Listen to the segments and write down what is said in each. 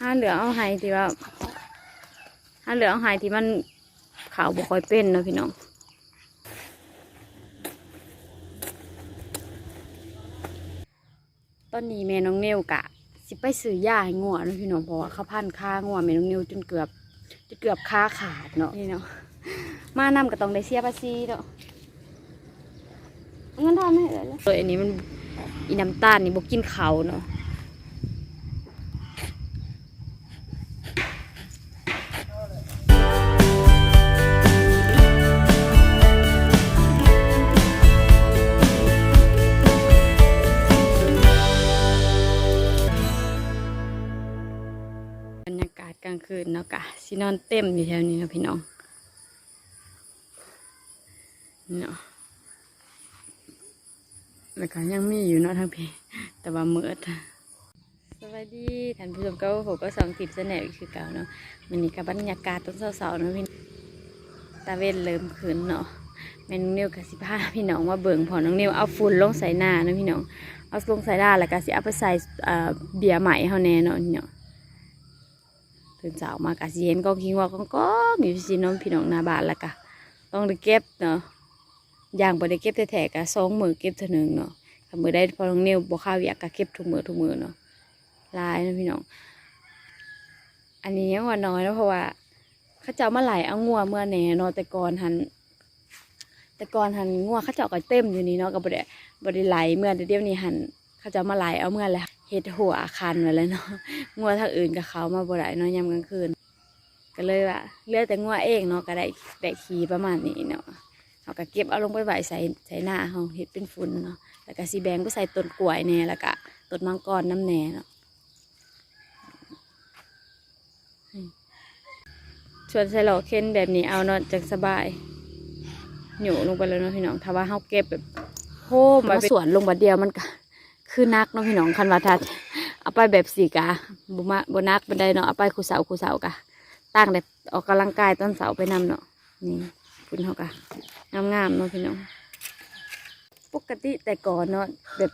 ห้าเหลือเอาไห้ที่ว่าห้าเหลือเอาไห้ที่มันขาวบ่ค่อยเป็นเนาะพี่น้องตอนนี้แม่น้องเนวกะ สิไปซื้อยาให้งัวเนาะพี่น้องเพราะว่าเขาพันค่างัวแม่น้องเนวจนเกือบจนเกือบค่าขาดเนาะพี่น้องมานำก็ต้องได้เสียภาษีเนาะเงินทอนให้เลยเลยอันนี้มันอีน้ำตาลนี่บ่กินเขาวเนาะ คืนเนาะกะสินอนเต็มอยู่แถวนี้เนาะพี่น้องเนาะแล้วก็ยังมีอยู่เนาะทั้งพี่แต่ว่าเมืดสวัสดีท่านผู้ชมก็ผมก็สองติดเสนออีกคือเก่าเนาะมันนี่กับบรรยากาศตอนเสาๆเนาะพี่ตาเวนเริ่มขึ้นเนาะแม่น้องนิวกับสิพาพี่น้องมาเบิ่งพอน้องนิวเอาฝุ่นลงใส่หน้าเนาะพี่น้องเอาลงใส่หน้าแล้วก็สิเอาไปใส่เบียร์ใหม่เฮาแน่เนาะพี่น้อง ตื่นเช้ามากะสิเห็นกองคิงว่ากองกองอยู่สิน้องพี่น้องหน้าบ้านล้วกะต้องได้เก็บเนาะอย่างบ่ได้เก็บแท้ๆกะสองมือเก็บเท่านึงเนาะถ้ามือได้พอน้องเนียวบ่ข้าวอยากกะเก็บทุกมือทุกมือเนาะลายนะพี่น้อง อันนี้ยังว่าน้อยเนะเพราะว่าเขาเจ้ามาไหลเอางัวเมื่อแหนเนาะแต่ก่อนหันแต่ก่อนหันงัวเขาเจ้าก็เต็มอยู่นี่เนาะก็บ่ได้บ่ได้ไหลเมื่อเดี๋ยวนี้หัน เขาจ้ามาไหลเอาเมื่อแล้วเฮ็ดหัวอาคันไว้แล้วเนาะงัวทางอื่นกับเขามาบ่ได้เนาะยามกลางคืน ก็เลยว่าเลือแต่งัวเองเนาะก็ได้ได้ขี่ประมาณนี้เนาะเขาก็เก็บเอาลงไปไว้ใส่ใส่หน้าเขาเห็ดเป็นฝุ่นเนาะแล้วก็สีแบงก็ใส่ต้นกล้วยแน่แล้วก็ต้นมังกรน้ำแหน่เนาะชวนใส่หล่อเค้นแบบนี้เอาเนาะจังสบายหนูลงไปแล้วเนาะพี่น้องถ้าว่าเขาเก็บแบบโฮมมาสวนลงบัดเดียวมันก็ คือนักเนาะพี่น้องคันว่าทัดเอาไปแบบสีกะบุมาบนักบันไดเนาะเอาไปคูเสาคูเสากะตั้งแบบออกกำลังกายต้นเสาไปนำเนาะนี่คุณเขากะงามๆเนาะพี่น้องปกติแต่ก่อนเนาะแบบ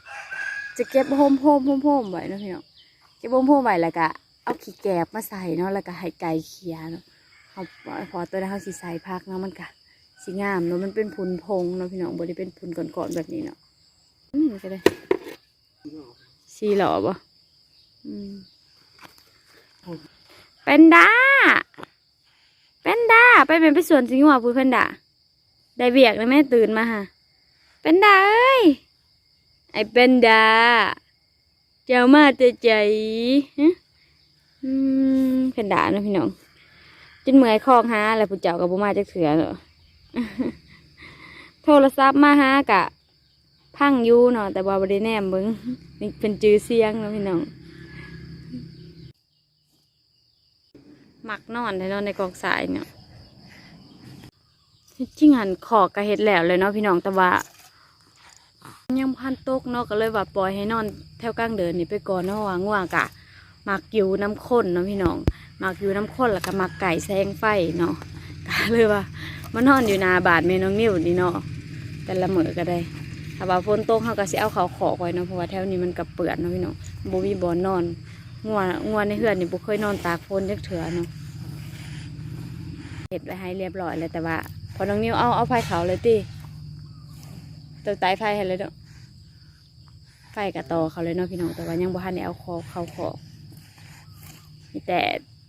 จะเก็บโฮมโฮมโฮมโฮมไว้เนาะพี่น้องเก็บโฮมโฮมไว้แล้วก็เอาขี้แกบมาใส่เนาะแล้วก็ให้ไก่เขียเนาะเขาพอตัวนั้นเขาสีใส่พักเนาะมันกะสีงามเนาะมันเป็นพุนพงเนาะพี่น้องบริเป็นพุนก่อนๆแบบนี้เนาะอืมก็ได้ สีหล่อปะอืมเป็นดาเป็นดาไปเป็นไปสวนสิงห์หัวพูดเป็นดาได้เบียกแล้วแม่ตื่นมาฮะเป็นดาเอ้ย ไอเป็นดา เจ้ามาแต่ใจฮะอืมเป็นดาเนาะพี่น้องจนเมื่อยคองหาอะไรผู้เจ้ากับบุมาจักเสือเนาะโทรศัพท์มาหากะ พังอยู่เนาะแต่ว่าบริแนมเบิงนี่เป็นจือเสียงเนาะพี่น้องหมักนอนได้นอนในกองสายเนาะที่จริงหันขอกระเฮ็ดแหลวเลยเนาะพี่น้องแต่ว่ายังพันตกเนาะก็เลยว่าปล่อยให้นอนแถวกลางเดินนี่ไปก่อนเนาะว่าง่วงกะหมักอยู่น้ำข้นเนาะพี่น้องหมักอยู่น้ำข้นแล้วก็หมักไก่แซงไฟเนาะก็เลยว่ามานอนอยู่นาบาดแม่น้องนิ้วนี่เนาะแต่ละมือก็ได้ ถ้าว่าฝนตกเขาก็สิเอาเขาขอกไว้เนาะเพราะว่าแถวนี้มันกับเปื่อนเนาะพี่น้องบ่มีบ่อนนอนงัวงัวในเฮือนนี่บ่เคยนอนตากฝนจักเถื่อเนาะเฮ็ดไว้ให้เรียบร้อยแล้วแต่ว่า พอน้องนิ้วเอาเอาไฟเขาเลยติเติมไตไฟให้เลยเนาะไฟกับตอเขาเลยเนาะพี่น้องแต่ว่ายังบ่ทันได้เอาคอเขาขอมีแต่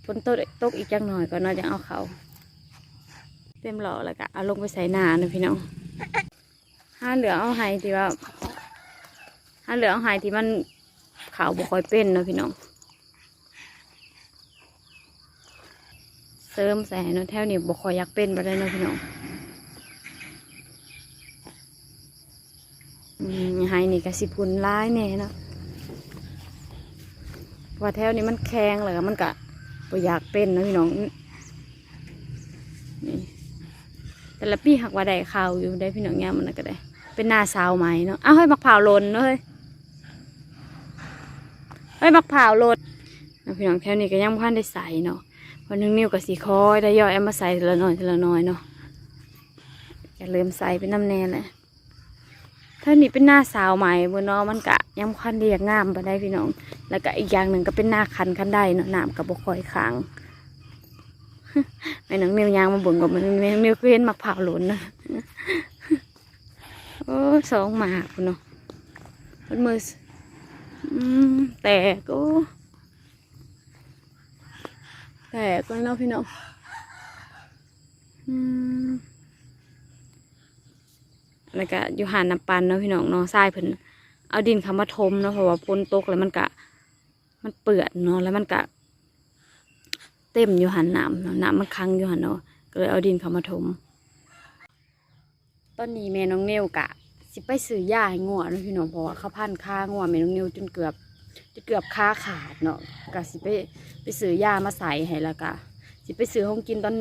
ฝนตกตกอีกจังหน่อยก็น่าจะเอาเขาเต็มหล่อแล้วก็เอาลงไปใส่หนาเนาะพี่น้อง ห้าเหลือเอาไห้ที่ว่าห้าเหลือเอาไห้ที่มันขาวบ่ค่อยเป็นเนาะพี่น้อง เสริมใส่เนาะแถวนี้บ่ค่อยอยากเป็นไปได้เนาะพี่น้องไห้นี่ก็สิพุนร้ายแน่เนาะว่าแถวนี้มันแข็งเลยมันก็บ่อยากเป็นเนาะพี่น้องนี่แต่ละปีหักว่าได้ข่าวอยู่ได้พี่น้องยามมันก็ได้ เป็นหน้าสาวไหมเนาะอ้าวให้มักเผาหลนเนาะเฮ้ยเฮ้มักเผาหลนนพี่น้องแถวนี้ก็ยังพันได้ใส่เนาะพอนึงนิ้วกับสีคอยได้ย่อยเอามาใส่ทีละน่อยทีละน่อยเนาะจะเริ่มใส่เป็นน้ำแน่แหละถ้านี่เป็นหน้าสาวใหม่บนเนาะมันกะยังคันเรียกงามไปได้พี่น้อง แล้วก็อีกอย่างหนึ่งก็เป็นหน้าคันคันได้เนาะน้ำกับบกคอยค้างแม่น้องนิวยางมาบ่นกับมันแม่น้องนิวก็เห็นมักเผาหลุนนะ โอ้สองหมากพุ่นเนาะมันมืออืมแตกโอ้แตกก็เนาะพี่น้องอืมแล้วก็อยู่หานน้ำปันเนาะพี่น้องเนาะทรายเพิ่นเอาดินคำมาทมเนาะเพราะว่าฝนตกแล้วมันกะ มันเปื่อนเนาะแล้วมันกะ เต็มอยู่หันน้ำน้ำมันคังอยู่หันเนาะก็เลยเอาดินเข้ามาถม อนนี้แม่น้องเนวกะ สิไปซื้อยาให้งัวเนาะพี่น้องเพราะว่าเขาพันค่างัวแม่น้องเนวจนเกือบจนเกือบค่าขาดเนาะกะสิไปไปซื้อยามาใส่ให้แล้วกะ สิไปซื้อห้องกินตอน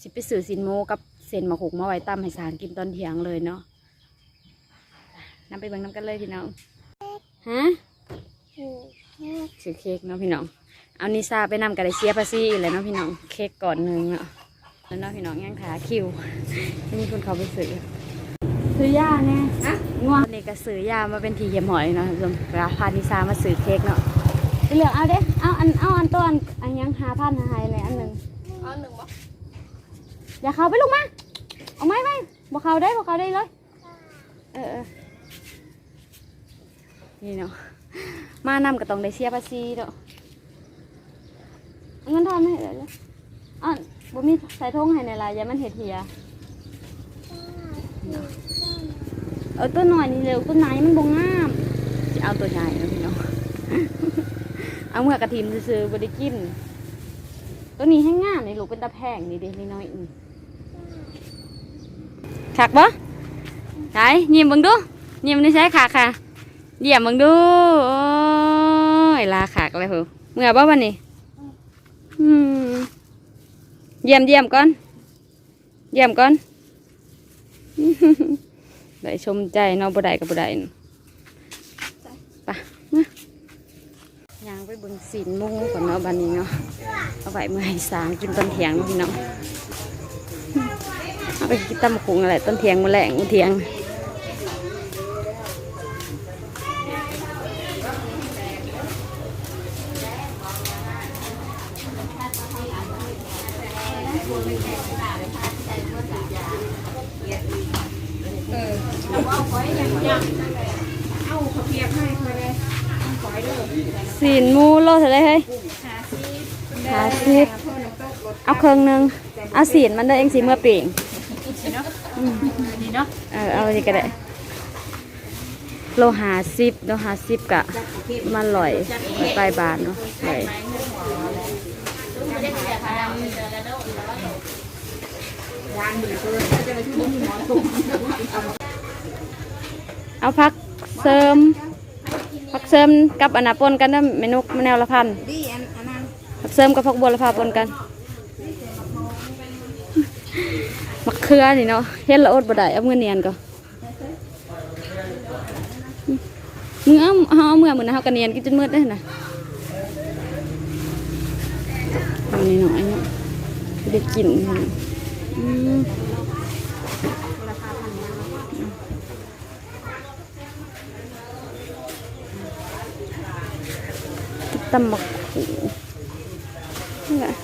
สิไปซื้อซินโมกับเซนมาหกมาไว้ตั้มให้สารกินตอนเที่ยงเลยเนาะนำไปเบิ่งน้ำกันเลยพี่น้องฮะซื้อเค้กเนาะพี่น้อง เอานิซาไปนำกระดเซียภาษีอีกเลยเนาะพี่น้อง เค้กก่อนหนึ่งเนาะแล้วเนาะพี่น้องย่างขาคิวมีคนเขาไปซื้อ ซื้อยาแน่อะง่วงนี่ก็ซื้อยามาเป็นทีเยี่ยมหอยเนาะท่านผู้ชมเวลาพานิซามาซื้อเค้กเนาะเหลือเอาเด้เอาอันเอาอันตัวอันอันยังหาพันหาไฮเลยอันหนึ่งเอาหนึ่งบ่อย่าเข้าไปลูกมาเอาไม้ไปบอกเขาได้บอกเขาได้เลยเออเออนี่เนาะมานำก็ต้องได้เสียภาษีเนาะเงินทอนไม่เห็นเลยอะบ่มีใส่ทงให้ในลายยามันเห็ดเหีย เออตัวหน่อยนี่เร็วตัวไหนมันบ่งามจะเอาตัวใหญ่นะพี่น้องเอาเมื่อกระทิมซื้อบ่ได้กิน ตัวนี้ให้ง่ามนี่ลูกเป็นตาแพงนี่เด็กน้อยๆอีขักบ่ไหนยิ้มบิ่งดูยิ้มนี่ใช้ขักค่ะเยี่ยมบิ่งดูโอ้ยลาขักเลยเหรอเมื่อบ่วันนี้เยี่ยมเยี่ยมก่อนเยี่ยมก่อน ได้ชมใจเนาะบ่ได้กับบ่ได้น่ะไปมายางไปบนสีนหมูก่อนเนาะบันนี้เนาะเอาไว้เมื่อให้สางกินต้นเทียงเนาะพี่น้องเอาไปกินตำบักหุงอะไรต้นเทียงมาแหลงมุเทียง เอาข้าวเปียกให้เคยเลยขอยเด้อ สีนหมูโลเท่าไรเฮ้ยหาซีหาสิบเพิ่นน้ำตกรถเอาเครื่องหนึงเอาสีนมันได้เองสีเมื่อปีงเนาะนี่เนาะเออเอาอันนี้ก็ได้โลหาสิบโลหาสิบกะมันลอยปลายบาทเนาะลอยเอาพักเสริม พักเสริมกับอนนาปนกันนะเมนูมะนาวละพันดีอันอันนั้นผักเสริมกับผักบัวละพาปนกันมักเขือนี่เนาะเฮ็ดละอดบ่ได้เอามือเนียนก็มือเอาเอาเอามือมือนะเฮาก็เนียนกินจนมืดได้นะเอานี่หน่อยเนาะได้กินอืม ตำบักหูนี่แหละ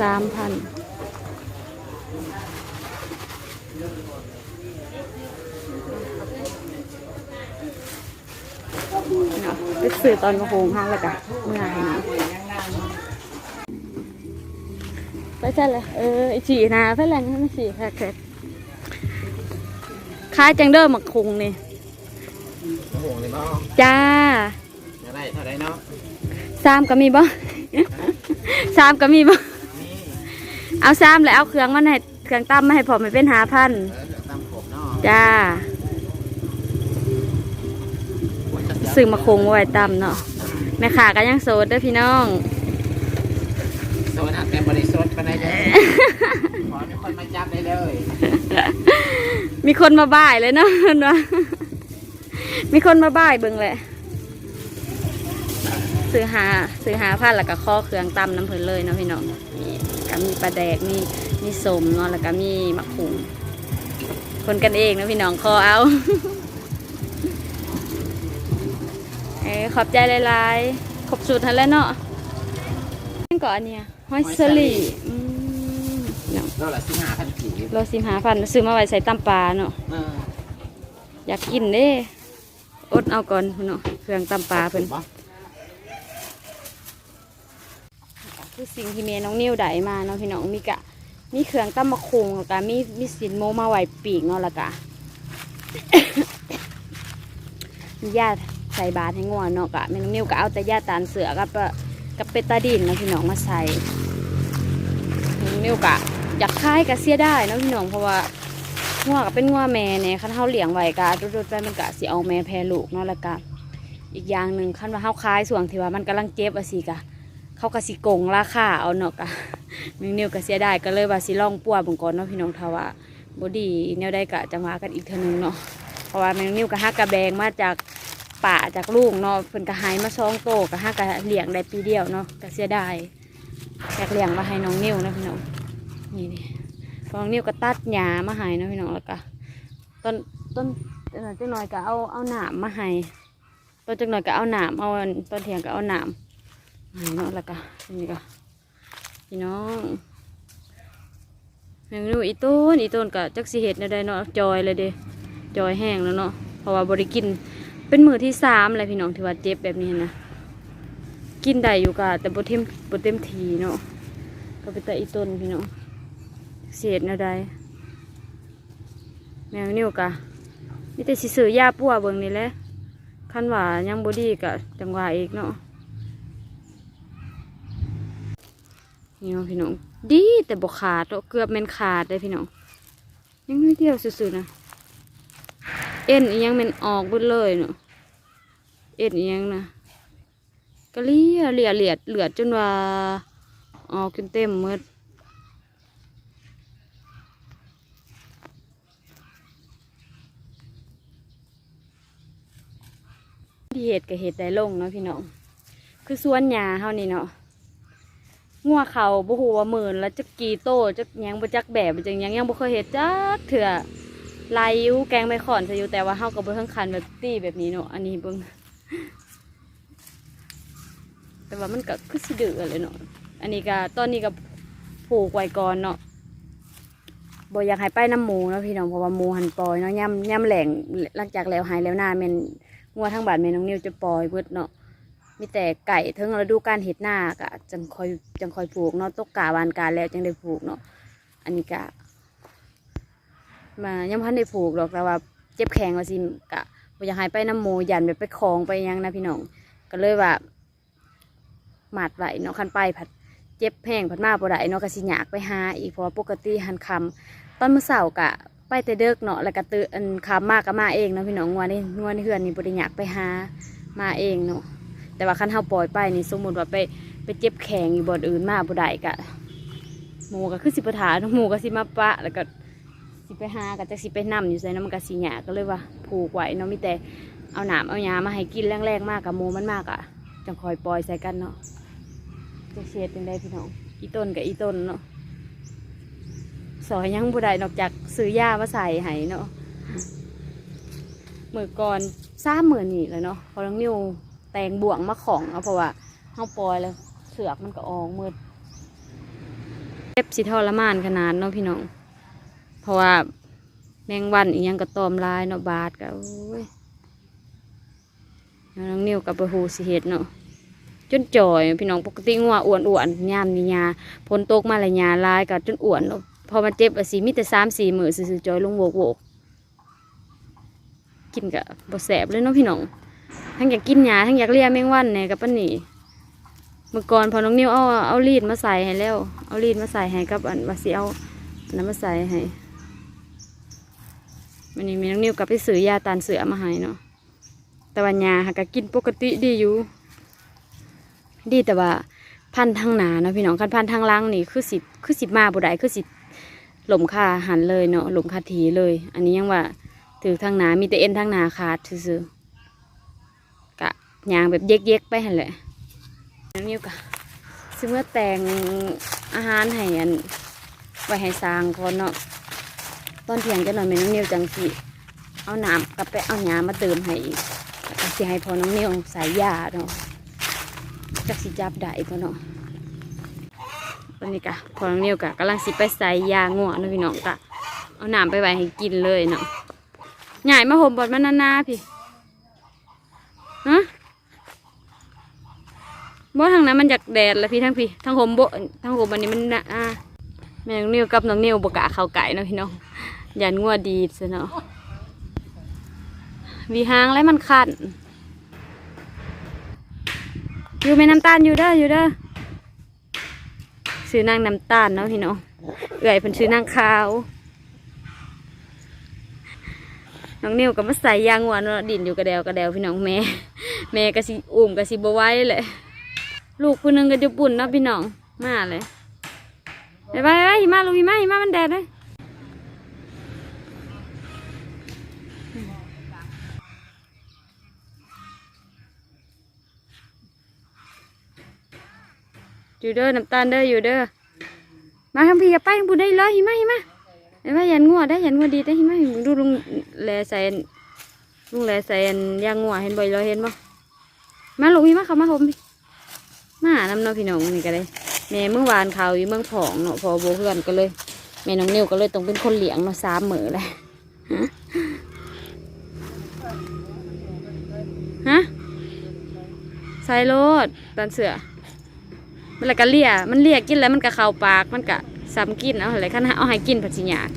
สามพันเนาะไปซื้อตอนกระโปงห้างล้วกันเมื่อไหร่นะไปใช่เลยเออไอฉีนะเพื่อนแรงให้มันฉีแค่แค่ คล้ายจังเดอร์หมักคุงนี่โอ้โหเลยเนาะจ้าจะได้เท่าไรเนาะสามก็มีบ่ สามก็มีบ่ นี่เอาสามแล้วเอาเครื่องมันให้เครื่องตั้มมาให้ผมมันเป็นหาพันเออเดี๋ยวตามผมเนาะจ้าซื้อมาคงไว้ตั้มเนาะแม่ขาก็ยังโสดเด้อพี่น้อง โซนหักแกมบริสุทธิ์ปานใดเลยขอมีคนมาจับได้เลย มีคนมาบ่ายเลยเนาะเนะมีคนมาบ่ายเบิ่งแหละซื้อหาซื้อหาพันแล้วก็ข้อเครื่องตำน้ำเพิ่นเลยเนาะพี่น้องนี่ก็มีปลาแดกมีมีสมเนาะแล้วก็มีมะขุงคนกันเองนะพี่น้องคอเอาเอ้ขอบใจหลายๆขอบสุดทันแล้วเนาะนั่นก่อนเนี่ยห้อยสลี เนาะเราละสิบห้าพันกีบโลสิมหาพันซื้อมาไว้ใส่ตำปลาเนาะเอออยากกินเด้อดเอาก่อนพุ่นเนาะเครื่องตำปลาเพิ่นบ่คือสิ่งที่เมน้องนิ้วได้มาเนาะพี่น้องมีกะมีเครื่องตำมะคุงแล้วก็มีมีสินโมมาไว้ปีกเนาะแล้วก็มีญาติใส่บาตรให้งัวเนาะกะแม่น้องนิ้วก็เอาแต่ญาติตานเสือกับกับเป็ดตาดินเนาะพี่น้องมาใส่แม่น้องนิ้วกะ อยากคายกะเสียได้เนาะพี่น้องเพราะว่างัวก็เป็นงัวแม่เนี่ยคันเฮาเลี้ยงไว้กะดุดๆไปมันกะสิเอาแม่แพรลูกเนาะแล้วก็อีกอย่างหนึ่งคันว่าเฮาคายส่วงที่ว่ามันกำลังเจ็บอะสิกะเขาก็สิโกงราคาเอาเนาะกะมิวนิวก็เสียไดายก็เลยว่าสิลองปัวเบงก่อนเนาะพี่น้องทว่าบดีแนวได้กะจังหวะกันอีกเทนึงเนาะเพราะว่าแมวนิวก็ฮักกระแบงมาจากป่าจากลูกเนาะเพิ่นก็หายมาซองโตก็ฮักกะเลี้ยงได้ปีเดียวเนาะก็เสียไดายอยากเลี้ยงมาให้น้องนิวนะพี่น้อง นี่นี่พองนิวก็ตัดหญ้ามาให้นะพี่น้องแล้วก็ต้นต้นต้นจังหน่อยก็เอาเอาหนามมาให้ต้นจังหน่อยก็เอาหนามเอาต้นเทียงก็เอาหนามหายเนาะแล้วก็นี่ก็พี่น้องแมงนูอีต้นอีต้นก็จักสิเห็ดในใดเนาะจอยเลยเด้จอยแห้งแล้วเนาะเพราะว่าบริกินเป็นมือที่สามเลยพี่น้องที่ว่าเจ็บแบบนี้นะกินได้อยู่กะแต่บเต็มบเต็มทีเนาะก็เป็นแต่อีต้นพี่น้อง เสียดในใดแมงนิวกะนี่แต่สิซื้อยาปัวเบิ่งนี่แหละคันว่ายังบดีกะจังหวะอีกเนาะนี่เนาะพี่น้องดีแต่บกขาดเกือบแม่นขาดเลยพี่น้องยังนิดเดียวสุดๆนะเอ็นยังแมันออกเบิดเลยเนาะเอ็นยังนะก็เลียเลียเลียดเหลือจนว่าออกจนเต็มหมด ที่เห็ดกับเห็ดได้ลงเนาะพี่น้อง คือสวนหญ้าเฮานี่เนาะงัวเขาบ่ฮู้ว่าหมื่นแล้วจักกี่โตจักหยังบ่จักแบบจังหยังยังบ่เคยเฮ็ดจักเถื่อลายยูแกงไม่ขอนซะอยู่แต่ว่าเฮาก็บ่ถึงคันแบบตี้แบบนี้เนาะอันนี้เบิ่งแต่ว่ามันก็คือสิดื้อเลยเนาะอันนี้ก็ตอนนี้ก็ผูกไว้ก่อนเนาะบ่อยากให้ไปน้ำหมูเนาะพี่น้องเพราะว่าหมูหันปล่อยเนาะย่ำย่ำแหลงหลังจากแล้วหายแล้วหน้าแม่น งัวทั้งบ้านแม่น้องนิวจะปล่อยเบิดเนาะมีแต่ไก่เทิงฤดูการเห็ดหน้ากะจังคอยจังคอยผูกเนาะตกกาวานการแล้วจังได้ผูกเนาะอันนี้กะ มายังพันได้ผูกหรอกแต่ว่าเจ็บแขงว่าสิกะบ่อยากให้ไปน้ำโมยันแบบไปคลองไปยังนะพี่น้องก็เลยว่าหมาดไหวเนาะคันไปผัดเจ็บแห้งผัดมาบ่ได้เนาะก็สิอยากไปหาอีกเพราะปกติหันคำตอนมื้อเช้ากะ ไปแต่เด็กเนาะแล้วก็ตื่นอันคำมากก็มาเองเนาะพี่น้องงัวนี่งัวในเฮือนนี่บ่ได้อยากไปหามาเองเนาะแต่ว่าคันเฮาปล่อยไปนี่สมมติว่าไปไปเจ็บแข็งอยู่บ่อนอื่นมาบ่ได้กะหมูก็คือสิปถาหมูก็สิมาปะ แล้วก็สิไปหาก็จักสิไปนํอยู่ไสนำมันก็สิหยาก็เลยว่าผูกไว้เนาะมีแต่เอาหนามเอาหญ้ามาให้กินแรงๆมากกับหมูมันมากอะจังคอยปล่อยใส่กันเนาะจะเสียดจังได้พี่น้องอีต้นกับอีต้นเนาะ สอยยังบ่ได้นอกจากซื้อยามาใส่ให้เนาะมือก่อนสามหมื่นนี่แหล้วเนาะพอน้องนิวแตงบ่วงมาของเอาเพราะว่าเฮาปล่อยแล้วเสือกมันก็ออกมืดเจ็บสิทรมานขนาดเนาะพี่น้อง เพราะว่าแมงวันอีกยังก็ตอมลายเนาะบาดก็โอ้ยแล้วน้องนิวกับประหูสิเฮ็ดเนาะจนจ่อย พี่น้องปกติงัวอ้วนอ้วนๆยามนี่ยาพนตกมาและยาลายก็จนอ้วนเนาะ พอมันเจ็บอะสิมีแต่สามสี่มือซื่อจอยลงโวกโวกกินกะบ่แสบเลยเนาะพี่น้อง ทั้งอยากกินหญ้าทั้งอยากเลี้ยแมงวันเนี่ยกับป้าหนีเมื่อก่อนพอน้องนิวเอาเอารีดมาใส่ให้แล้ว เอารีดมาใส่ให้กับอันวาสิเอาอันนั้นมาใส่ให้วันนี้มีน้องนิวกลับไปซื้อยาตานเสือมาให้เนาะแต่ว่าหญ้าหากกินปกติดีอยู่ ดีแต่ว่าพันทางหนาเนาะพี่น้องคันพันทางล่างนี่คือสิคือสิมาบุได้คือสิ หล่มคาหันเลยเนาะหล่มคาทีเลย อันนี้ยังว่าถือทางหนามีแต่เอ็นทางหนาขาดซื่อกะยางแบบเย็กๆไปหันแหละนิ้วกะซึ่งเมื่อแต่งอาหารให้อันไว้ให้สร้างก่อนเนาะตอนเที่ยงจะหน่อยแม่น้องนิวจังสิเอาน้ำกับไปเอาหญ้ามาเติมให้อีกสิให้พอน้องนิวใส่ยยาเนาะจักสิจับได้ก็เนาะ อนนี้กะพอน้องนิวกะกำลังสิไปใส่ยาง่วนะพี่น้องกะเอาน้ำไปไว้ให้กินเลยเนาะใหญ่มาห่มบอดมันานๆพี่ฮะบ่ทางนั้นมันจากแดดล้วพี่ทั้งพี่ทั้งห่มบ่ทั้งห่มอันนี้มันนะอ่าแม่น้องนิวกับน้องนิวบกะเขาไก่เนาะพี่น้องยันงัวดีซะเนาะวีหางแล้วมันคันอยู่แม่น้ำตาลอยู่เด้ออยู่เด้อ ซื้อนางน้ำตาลเนาะพี่น้องเอื่อยเพิ่นซื้อนางขาวน้องนิวก็มาใส่ยางหวเนาะดินอยู่กระเดวกระเดวพี่น้องแม่แม่กะสิอุ่มกะสิบไว้เลยลูกคนนึงก็จะปุ่นเนาะพี่น้องมาเลยไปไปไปหิมะลูกหิมาหิมะมันแดดเลย อยู่เด้อน้ำตาลเด้ออยู่เด้อมาทำพี่อย่าไปทางบุได้เลยหิมาหิมาเห็นว่ายันงัวได้ยันงัวดีได้เห็นไหมดูลุงแลใส่อันลุงแลใส่อันยางงัวเห็นบ่อยเลยเห็นบ่มาลูกพี่มาเขามาผมพี่มาหานำเนาะพี่น้องนี่ก็เลยแม่เมื่อวานเขาอยู่เมืองผองเนาะพอโบเพื่อนก็เลยแม่น้องนิวก็เลยต้องเป็นคนเลี้ยงเนาะสามมือเลยฮะใส่โลดตันเสือ มันละก็เลียมันเลียกินแล้วมันก็เข้าปากมันก็ซ้ำกินเอาอะไรคันเอาให้กินผัดสิยาก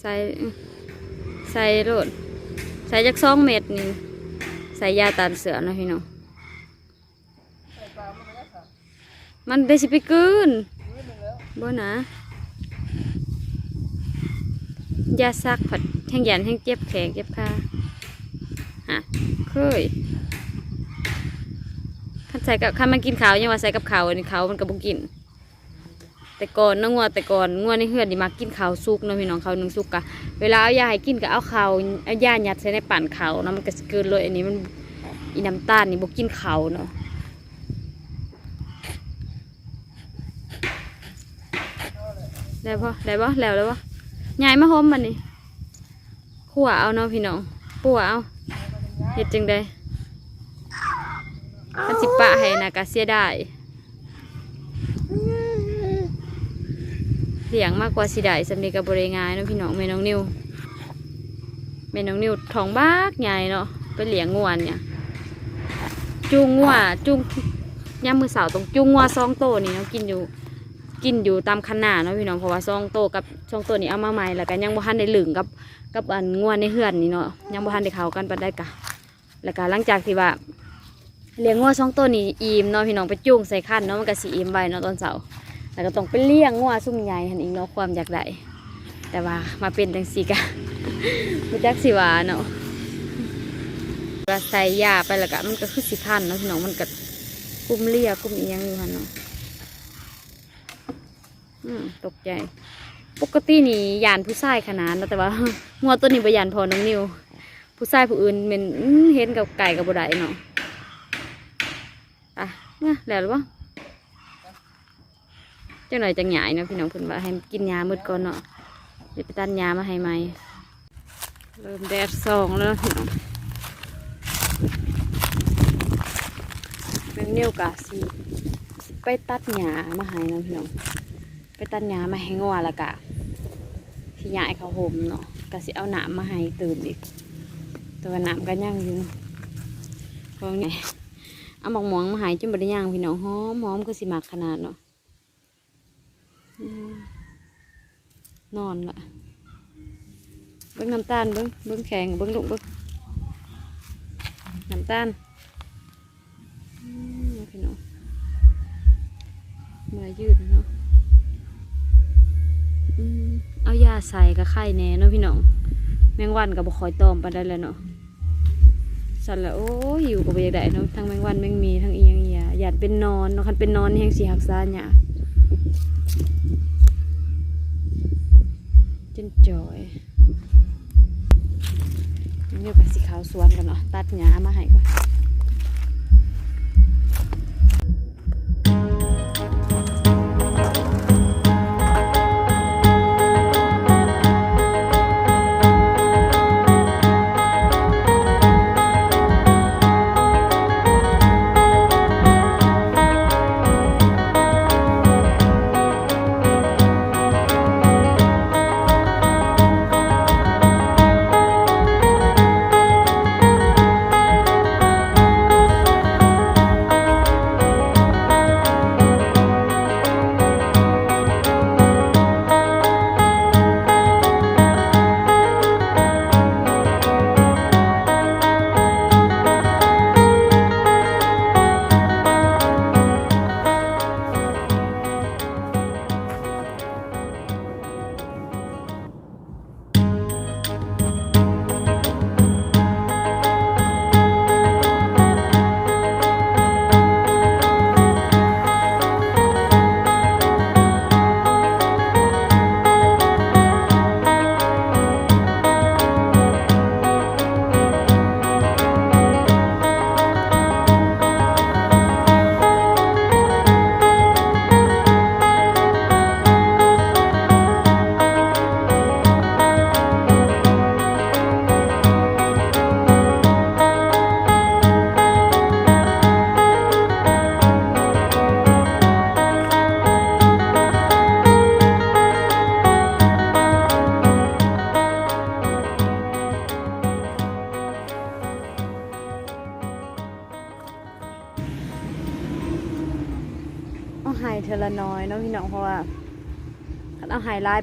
ใส่ใส่โรดใส่จักสองเม็ดนี่ใส่ยาตานเสือนะพี่น้องมันได้สิไปกืนบ่นะยาซักผัดแห้งยันแห้งเจ็บแขนเจ็บขาฮะเคยคันใส่กับคันมันกินขาวยังว่าใส่กับขาวอันนี้ขาวมันก็บ่กิน แต่ก่อนน้องงัวแต่ก่อนงัวในเฮือนนี่มักกินข้าวสุกเนาะพี่น้องข้าวนึ่งสุกกะเวลาเอายาให้กินก็เอาข้าวเอายายัดใส่ในปั่นข้าวเนาะมันก็สเกินเลยอันนี้มันอีน้ำตาลนี่บ่กินข้าวเนาะได้ปะได้ปะแล้วแล้วปะยายมาหอมมันนี่ขั่วเอาเนาะพี่น้องปั่วเอาเฮ็ดจังไดถ้าสิปะให้นะก็เสียได้าย เลี้ยงมากกว่าสิได้สำเร็จกับบริงายเนาะพี่น้องแม่น้องนิวแม่น้องนิวท้องบากใหญ่เนาะไปเลี้ยงงวนเนี่ยจูงงัวจูงย่ามมือสาวตรงจูงงัวซองโตนี่เนาะกินอยู่กินอยู่ตามคันนาเนาะพี่น้องเพราะว่าซองโตกับซองโตนี่เอามาใหม่แล้วก็ยังบ่ทันได้หลึงกับกับอันงัวในเฮือนนี่เนาะยังบ่ทันได้เข้ากันปานใดกะแล้วก็หลังจากที่ว่าเลี้ยงงัวซองโตนี่อิ่มเนาะพี่น้องไปจูงใส่คันเนาะมันก็สิอิ่มไว้เนาะตอนเช้า แล้วก็ต้องไปเลี้ยงงัวซุ่มใหญ่หันอีกเนาะความอยากได้แต่ว่ามาเป็นจังสีกะรู้จักสิวาเนาะก็ใส่ยาไปแล้วก็มันก็คือสิคันเนาะพี่น้องมันก็กุ้มเลี้ยกุ้มเอียงอยู่หันเนาะอืมตกใจ ปกตินี่ยานผู้ชายขนาดนะแต่ว่างัวตัวนี้บ่ยานพอน้องนิวผู้ชายผู้อื่นเป็นเห็นกับไก่กับบ่ได้เนาะอะเนี่ยแล้วหรือเปล่า จ้าหน่อยจังหยายเนาะพี่น้องเพิ่นว่าให้กินยามืดก่อนเนาะเดี๋ยวไปตัดยามาให้ไหมเริ่มแดดส่องแล้วพี่น้องเป็นเนี่ยวกะสิไปตัดหญ้ามาให้เนาะพี่น้องไปตัดหญ้ามาให้งัวละกะที่ยายเขาห่มเนาะกะสิเอาหนามมาให้ตื่นอีก ตัวหนามก็ย่างอยู่เพราะไงเอาหมอกหมองมาให้จนบ่ได้ย่างพี่น้องหอมหอมก็สิมักขนาดเนาะ อืม นอนละเบิ้งน้ำตาลเบิ้งเบิ้งแข็งเบิ้งลุกเบิ้งน้ำตาลพี่น้องมื่อยยืดเนาะอืมเอายาใส่กับไข่แน่เนาะพี่น้อง แมงวันกับบคอยตอมไปได้แล้วเนาะสั่นละโอ้ยอยู่กับอยากได้เนาะทั้งแมงวันแมงมีทั้งอียังอียาอยากเป็นนอนเนาะคันเป็นนอนแห่งสีหักษาหย จอยนี่ก็สีขาวสวนกันเนาะตัดหญ้ามาให้ก่อน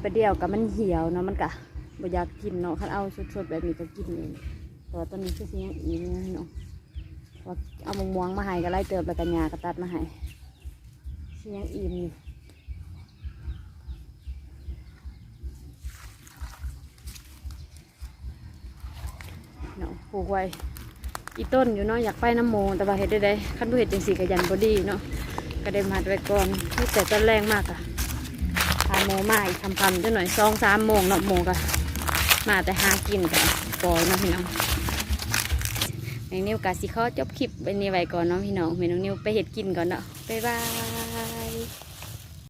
ไปเดียวกับมันเหี่ยวเนาะมันกะบ่อยากกินเนาะคันเอาสดๆแบบนี้ก็กินเองแต่ว่าตอนนี้คือสิยังอีกนะพี่น้องว่าเอามะม่วงมาให้ก็ไล่เติมแล้วก็หญ้าก็ตัดมาให้สิยังอิ่มอยู่เนาะปลูกไว้อีต้นอยู่เนาะอยากไปน้ำโมแต่ว่าเฮ็ดได้ได้คันบ่เฮ็ดจังซี่ก็ยันบ่ดีเนาะก็ได้มัดไว้ก่อนที่แต่ตอนแรงมากอะาโมมาอีกคำคำจะหน่อยสองสามโมงเนาะโมก็มาแต่หากินกันปล่อยเนาะพี่น้องแมงนิวกาสิขอจบคลิปไว้นี้ไว้ก่อนเนาะพี่น้องแมงนิวไปเห็ดกินก่อนเนาะบ๊ายบาย